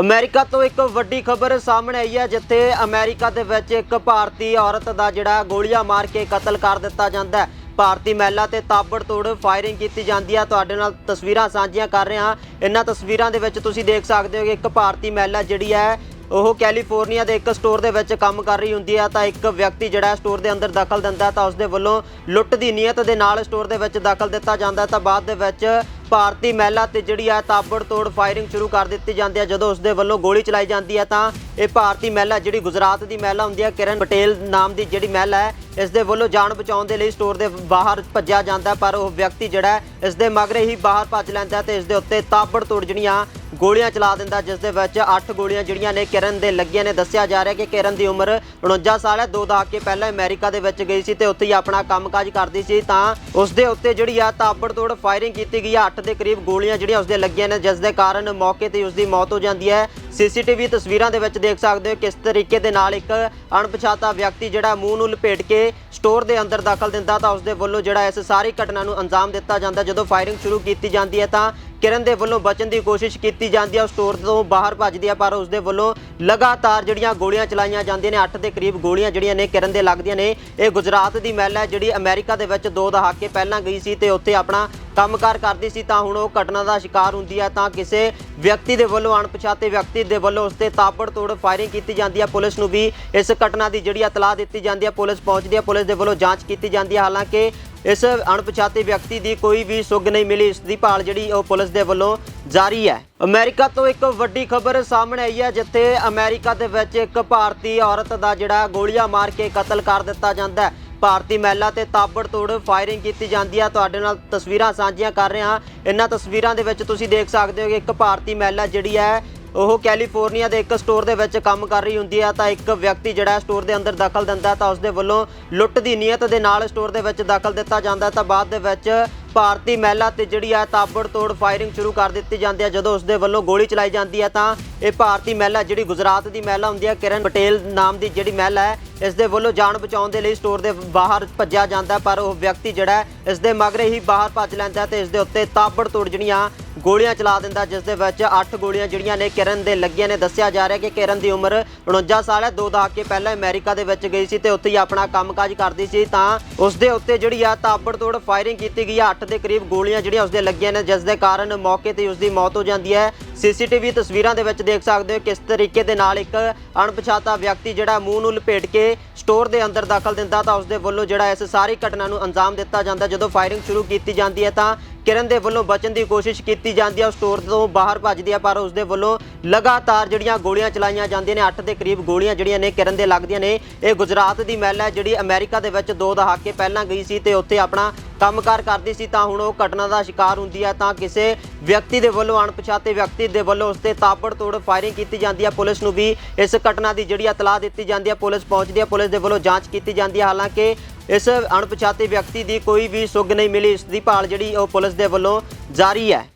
America ਤੋਂ ਇੱਕ ਵੱਡੀ ਖਬਰ ਸਾਹਮਣੇ ਆਈ ਹੈ, ਜਿੱਥੇ ਅਮਰੀਕਾ ਦੇ ਵਿੱਚ ਇੱਕ ਭਾਰਤੀ ਔਰਤ ਦਾ ਜਿਹੜਾ ਗੋਲੀਆਂ ਮਾਰ ਕੇ ਕਤਲ ਕਰ ਦਿੱਤਾ ਜਾਂਦਾ ਹੈ। ਭਾਰਤੀ ਮਹਿਲਾ ਤੇ ਤਾਬੜਤੋੜ ਫਾਇਰਿੰਗ ਕੀਤੀ ਜਾਂਦੀ ਹੈ। ਤੁਹਾਡੇ ਨਾਲ ਤਸਵੀਰਾਂ ਸਾਂਝੀਆਂ ਕਰ ਰਹੇ ਹਾਂ। ਇਹਨਾਂ ਤਸਵੀਰਾਂ ਦੇ ਵਿੱਚ ਤੁਸੀਂ ਦੇਖ ਸਕਦੇ ਹੋ ਕਿ ਇੱਕ ਭਾਰਤੀ ਮਹਿਲਾ ਜਿਹੜੀ ਹੈ, ਉਹ ਕੈਲੀਫੋਰਨੀਆ ਦੇ ਇੱਕ ਸਟੋਰ ਦੇ ਵਿੱਚ ਕੰਮ ਕਰ ਰਹੀ ਹੁੰਦੀ ਹੈ ਤਾਂ ਇੱਕ ਵਿਅਕਤੀ ਜਿਹੜਾ ਸਟੋਰ ਦੇ ਅੰਦਰ ਦਖਲ ਦਿੰਦਾ ਤਾਂ ਉਸ ਦੇ ਵੱਲੋਂ ਲੁੱਟ ਦੀ ਨੀਅਤ ਦੇ ਨਾਲ ਸਟੋਰ ਦੇ ਵਿੱਚ ਦਖਲ ਦਿੱਤਾ ਜਾਂਦਾ ਤਾਂ ਬਾਅਦ ਦੇ ਵਿੱਚ ਭਾਰਤੀ ਮਹਿਲਾ ਤੇ ਜਿਹੜੀ ਹੈ ਤਾਬੜਤੋੜ ਫਾਇਰਿੰਗ ਸ਼ੁਰੂ ਕਰ ਦਿੱਤੀ ਜਾਂਦੀ ਹੈ ਜਦੋਂ ਉਸ ਦੇ ਵੱਲੋਂ ਗੋਲੀ ਚਲਾਈ ਜਾਂਦੀ ਹੈ ਤਾਂ ਇਹ ਭਾਰਤੀ ਮਹਿਲਾ ਜਿਹੜੀ ਗੁਜਰਾਤ ਦੀ ਮਹਿਲਾ ਹੁੰਦੀ ਹੈ ਕਿਰਨ ਪਟੇਲ ਨਾਮ ਦੀ ਜਿਹੜੀ ਮਹਿਲਾ ਹੈ ਇਸ ਦੇ ਵੱਲੋਂ ਜਾਨ ਬਚਾਉਣ ਦੇ ਲਈ ਸਟੋਰ ਦੇ ਬਾਹਰ ਭੱਜਿਆ ਜਾਂਦਾ ਪਰ ਉਹ ਵਿਅਕਤੀ ਜਿਹੜਾ ਇਸ ਦੇ ਮਗਰੇ ਹੀ ਬਾਹਰ ਭੱਜ ਲੈਂਦਾ ਹੈ ਤੇ ਇਸ ਦੇ ਉੱਤੇ ਤਾਬੜ ਤੋੜ ਜਿਹੜੀਆਂ ਗੋਲੀਆਂ ਚਲਾ ਦਿੰਦਾ, ਜਿਸ ਦੇ ਵਿੱਚ 8 ਗੋਲੀਆਂ ਜਿਹੜੀਆਂ ਨੇ ਕਿਰਨ ਦੇ ਲੱਗੀਆਂ ਨੇ। ਦੱਸਿਆ ਜਾ ਰਿਹਾ ਕਿ ਕਿਰਨ ਦੀ ਉਮਰ 49 ਸਾਲ ਹੈ। ਦੋ ਦਹਾਕੇ ਪਹਿਲਾਂ ਅਮਰੀਕਾ ਦੇ ਵਿੱਚ ਗਈ ਸੀ ਤੇ ਉੱਥੇ ਹੀ ਆਪਣਾ ਕੰਮਕਾਜ ਕਰਦੀ ਸੀ। ਤਾਂ ਉਸ ਦੇ ਉੱਤੇ ਜਿਹੜੀ ਆ ਤਾਬੜਤੋੜ ਫਾਇਰਿੰਗ ਕੀਤੀ ਗਈ ਆ। 8 ਦੇ ਕਰੀਬ ਗੋਲੀਆਂ ਜਿਹੜੀਆਂ ਉਸ ਦੇ ਲੱਗੀਆਂ ਨੇ, ਜਿਸ ਦੇ ਕਾਰਨ ਮੌਕੇ ਤੇ ਉਸ ਦੀ ਮੌਤ ਹੋ ਜਾਂਦੀ ਹੈ। ਸੀਸੀਟੀਵੀ ਤਸਵੀਰਾਂ ਦੇ ਵਿੱਚ ਦੇਖ ਸਕਦੇ ਹੋ ਕਿਸ ਤਰੀਕੇ ਦੇ ਨਾਲ ਇੱਕ ਅਣਪਛਾਤਾ ਵਿਅਕਤੀ ਜਿਹੜਾ ਮੂੰਹ ਨੂੰ ਲਪੇਟ ਕੇ ਸਟੋਰ ਦੇ ਅੰਦਰ ਦਾਖਲ ਦਿੰਦਾ ਤਾਂ ਉਸ ਦੇ ਵੱਲੋਂ ਜਿਹੜਾ ਇਸ ਸਾਰੀ ਘਟਨਾ ਨੂੰ ਅੰਜਾਮ ਦਿੱਤਾ ਜਾਂਦਾ। ਜਦੋਂ ਫਾਇਰਿੰਗ ਸ਼ੁਰੂ ਕੀਤੀ ਜਾਂਦੀ ਹੈ ਤਾਂ ਕਿਰਨ ਦੇ ਵੱਲੋਂ ਬਚਣ ਦੀ ਕੋਸ਼ਿਸ਼ ਕੀਤੀ ਜਾਂਦੀ ਹੈ। ਉਹ ਸਟੋਰ ਤੋਂ ਬਾਹਰ ਭੱਜਦੀ ਹੈ, ਪਰ ਉਸ ਦੇ ਵੱਲੋਂ ਲਗਾਤਾਰ ਜਿਹੜੀਆਂ ਗੋਲੀਆਂ ਚਲਾਈਆਂ ਜਾਂਦੀਆਂ ਨੇ 8 ਦੇ ਕਰੀਬ ਗੋਲੀਆਂ ਜਿਹੜੀਆਂ ਨੇ ਕਿਰਨ ਦੇ ਲੱਗਦੀਆਂ ਨੇ। ਇਹ ਗੁਜਰਾਤ ਦੀ ਮਹਿਲਾ ਜਿਹੜੀ ਅਮਰੀਕਾ ਦੇ ਵਿੱਚ ਦੋ ਦਹਾਕੇ ਪਹਿਲਾਂ ਗਈ ਸੀ ਤੇ ਉੱਥੇ ਆਪਣਾ ਕੰਮਕਾਰ ਕਰਦੀ ਸੀ ਤਾਂ ਹੁਣ ਉਹ ਘਟਨਾ ਦਾ ਸ਼ਿਕਾਰ ਹੁੰਦੀ ਹੈ ਤਾਂ ਕਿਸੇ ਵਿਅਕਤੀ ਦੇ ਵੱਲੋਂ, ਅਣਪਛਾਤੇ ਵਿਅਕਤੀ ਦੇ ਵੱਲੋਂ ਉਸ ਤੇ ਤਾਬੜਤੋੜ ਫਾਇਰਿੰਗ ਕੀਤੀ ਜਾਂਦੀ ਹੈ ਪੁਲਿਸ ਨੂੰ ਵੀ ਇਸ ਘਟਨਾ ਦੀ ਜਿਹੜੀ ਇਤਲਾਹ ਦਿੱਤੀ ਜਾਂਦੀ ਹੈ ਪੁਲਿਸ ਪਹੁੰਚਦੀ ਹੈ ਪੁਲਿਸ ਦੇ ਵੱਲੋਂ ਜਾਂਚ ਕੀਤੀ ਜਾਂਦੀ ਹੈ ਹਾਲਾਂਕਿ ਇਸ ਅਣਪਛਾਤੇ ਵਿਅਕਤੀ ਦੀ ਕੋਈ ਵੀ ਸੁੱਗ ਨਹੀਂ ਮਿਲੀ। ਇਸ ਦੀ ਭਾਲ ਜਿਹੜੀ ਉਹ ਪੁਲਿਸ ਦੇ ਵੱਲੋਂ ਜਾਰੀ ਹੈ ਅਮਰੀਕਾ ਤੋਂ ਇੱਕ ਵੱਡੀ ਖਬਰ ਸਾਹਮਣੇ ਆਈ ਹੈ ਜਿੱਥੇ ਅਮਰੀਕਾ ਦੇ ਵਿੱਚ ਇੱਕ ਭਾਰਤੀ ਔਰਤ ਦਾ ਜਿਹੜਾ ਗੋਲੀਆਂ ਮਾਰ ਕੇ ਕਤਲ ਕਰ ਦਿੱਤਾ ਜਾਂਦਾ ਹੈ। ਭਾਰਤੀ ਮਹਿਲਾ ਤੇ ਤਾਬੜਤੋੜ ਫਾਇਰਿੰਗ ਕੀਤੀ ਜਾਂਦੀ ਹੈ ਤੁਹਾਡੇ ਨਾਲ ਤਸਵੀਰਾਂ ਸਾਂਝੀਆਂ ਕਰ ਰਹੇ ਹਾਂ। ਇਹਨਾਂ ਤਸਵੀਰਾਂ ਦੇ ਵਿੱਚ ਤੁਸੀਂ ਦੇਖ ਸਕਦੇ ਹੋ ਕਿ ਇੱਕ ਭਾਰਤੀ ਮਹਿਲਾ ਜਿਹੜੀ ਹੈ, ਉਹ ਕੈਲੀਫੋਰਨੀਆ ਦੇ ਇੱਕ ਸਟੋਰ ਦੇ ਵਿੱਚ ਕੰਮ ਕਰ ਰਹੀ ਹੁੰਦੀ ਹੈ ਤਾਂ ਇੱਕ ਵਿਅਕਤੀ ਜਿਹੜਾ ਸਟੋਰ ਦੇ ਅੰਦਰ ਦਖਲ ਦਿੰਦਾ ਤਾਂ ਉਸ ਦੇ ਵੱਲੋਂ ਲੁੱਟ ਦੀ ਨੀਅਤ ਦੇ ਨਾਲ ਸਟੋਰ ਦੇ ਵਿੱਚ ਦਖਲ ਦਿੱਤਾ ਜਾਂਦਾ ਤਾਂ ਬਾਅਦ ਦੇ ਵਿੱਚ ਭਾਰਤੀ ਮਹਿਲਾ ਤੇ ਜਿਹੜੀ ਹੈ ਤਾਬੜਤੋੜ ਫਾਇਰਿੰਗ ਸ਼ੁਰੂ ਕਰ ਦਿੱਤੀ ਜਾਂਦੀ ਹੈ ਜਦੋਂ ਉਸ ਦੇ ਵੱਲੋਂ ਗੋਲੀ ਚਲਾਈ ਜਾਂਦੀ ਹੈ ਤਾਂ ਇਹ ਭਾਰਤੀ ਮਹਿਲਾ ਜਿਹੜੀ ਗੁਜਰਾਤ ਦੀ ਮਹਿਲਾ ਹੁੰਦੀ ਹੈ ਕਿਰਨ ਪਟੇਲ ਨਾਮ ਦੀ ਜਿਹੜੀ ਮਹਿਲਾ ਹੈ ਇਸ ਦੇ ਵੱਲੋਂ ਜਾਨ ਬਚਾਉਣ ਦੇ ਲਈ ਸਟੋਰ ਦੇ ਬਾਹਰ ਭੱਜਿਆ ਜਾਂਦਾ ਪਰ ਉਹ ਵਿਅਕਤੀ ਜਿਹੜਾ ਇਸ ਦੇ ਮਗਰੇ ਹੀ ਬਾਹਰ ਭੱਜ ਲੈਂਦਾ ਹੈ ਤੇ ਇਸ ਦੇ ਉੱਤੇ ਤਾਬੜਤੋੜ ਜਿਹੜੀਆਂ ਗੋਲੀਆਂ ਚਲਾ ਦਿੰਦਾ, ਜਿਸ ਦੇ ਵਿੱਚ 8 ਗੋਲੀਆਂ ਜਿਹੜੀਆਂ ਨੇ ਕਿਰਨ ਦੇ ਲੱਗੀਆਂ ਨੇ। ਦੱਸਿਆ ਜਾ ਰਿਹਾ ਕਿ ਕਿਰਨ ਦੀ ਉਮਰ 49 ਸਾਲ ਹੈ। ਦੋ ਦਹਾਕੇ ਪਹਿਲਾਂ ਅਮਰੀਕਾ ਦੇ ਵਿੱਚ ਗਈ ਸੀ ਤੇ ਉੱਥੇ ਹੀ ਆਪਣਾ ਕੰਮਕਾਜ ਕਰਦੀ ਸੀ। ਤਾਂ ਉਸ ਦੇ ਉੱਤੇ ਜਿਹੜੀ ਆ ਤਾਬੜਤੋੜ ਫਾਇਰਿੰਗ ਕੀਤੀ ਗਈ ਆ। 8 ਦੇ ਕਰੀਬ ਗੋਲੀਆਂ ਜਿਹੜੀਆਂ ਉਸ ਦੇ ਲੱਗੀਆਂ ਨੇ, ਜਿਸ ਦੇ ਕਾਰਨ ਮੌਕੇ ਤੇ ਉਸ ਦੀ ਮੌਤ ਹੋ ਜਾਂਦੀ ਹੈ। ਸੀਸੀਟੀਵੀ ਤਸਵੀਰਾਂ ਦੇ ਵਿੱਚ ਦੇਖ ਸਕਦੇ ਹੋ ਕਿਸ ਤਰੀਕੇ ਦੇ ਨਾਲ ਇੱਕ ਅਣਪਛਾਤਾ ਵਿਅਕਤੀ ਜਿਹੜਾ ਮੂੰਹ ਨੂੰ ਲਪੇਟ ਕੇ ਸਟੋਰ ਦੇ ਅੰਦਰ ਦਾਖਲ ਦਿੰਦਾ, ਤਾਂ ਉਸ ਦੇ ਵੱਲੋਂ ਜਿਹੜਾ ਇਸ ਸਾਰੀ ਘਟਨਾ ਨੂੰ ਅੰਜਾਮ ਦਿੱਤਾ ਜਾਂਦਾ। ਜਦੋਂ ਫਾਇਰਿੰਗ ਸ਼ੁਰੂ ਕੀਤੀ ਜਾਂਦੀ ਹੈ, ਤਾਂ ਕਿਰਨ ਦੇ ਵੱਲੋਂ ਬਚਣ ਦੀ ਕੋਸ਼ਿਸ਼ ਕੀਤੀ ਜਾਂਦੀ ਹੈ। ਉਸ ਸਟੋਰ ਤੋਂ ਬਾਹਰ ਭੱਜਦੀ ਹੈ, ਪਰ ਉਸ ਦੇ ਵੱਲੋਂ ਲਗਾਤਾਰ ਜਿਹੜੀਆਂ ਗੋਲੀਆਂ ਚਲਾਈਆਂ ਜਾਂਦੀਆਂ ਨੇ 8 ਦੇ ਕਰੀਬ ਗੋਲੀਆਂ ਜਿਹੜੀਆਂ ਨੇ ਕਿਰਨ ਦੇ ਲੱਗਦੀਆਂ ਨੇ। ਇਹ ਗੁਜਰਾਤ ਦੀ ਮਹਿਲਾ ਹੈ, ਜਿਹੜੀ ਅਮਰੀਕਾ ਦੇ ਵਿੱਚ ਦੋ ਦਹਾਕੇ ਪਹਿਲਾਂ ਗਈ ਸੀ ਤੇ ਉੱਥੇ ਆਪਣਾ ਕੰਮਕਾਰ ਕਰਦੀ ਸੀ। ਤਾਂ ਹੁਣ ਉਹ ਘਟਨਾ ਦਾ ਸ਼ਿਕਾਰ ਹੁੰਦੀ ਹੈ। ਤਾਂ ਕਿਸੇ ਵਿਅਕਤੀ ਦੇ ਵੱਲੋਂ, ਅਣਪਛਾਤੇ ਵਿਅਕਤੀ ਦੇ ਵੱਲੋਂ ਉਸ ਤੇ ਤਾਬੜਤੋੜ ਫਾਇਰਿੰਗ ਕੀਤੀ ਜਾਂਦੀ ਹੈ। ਪੁਲਿਸ ਨੂੰ ਵੀ ਇਸ ਘਟਨਾ ਦੀ ਜਿਹੜੀ ਇਤਲਾਹ ਦਿੱਤੀ ਜਾਂਦੀ ਹੈ, ਪੁਲਿਸ ਪਹੁੰਚਦੀ ਹੈ। ਪੁਲਿਸ ਦੇ ਵੱਲੋਂ ਜਾਂਚ ਕੀਤੀ ਜਾਂਦੀ ਹੈ। ਹਾਲਾਂਕਿ ਇਸ ਅਣਪਛਾਤੇ ਵਿਅਕਤੀ ਦੀ ਕੋਈ ਵੀ ਸੁੱਗ ਨਹੀਂ ਮਿਲੀ। ਇਸ ਦੀ ਭਾਲ ਜਿਹੜੀ ਉਹ ਪੁਲਿਸ ਦੇ ਵੱਲੋਂ ਜਾਰੀ ਹੈ।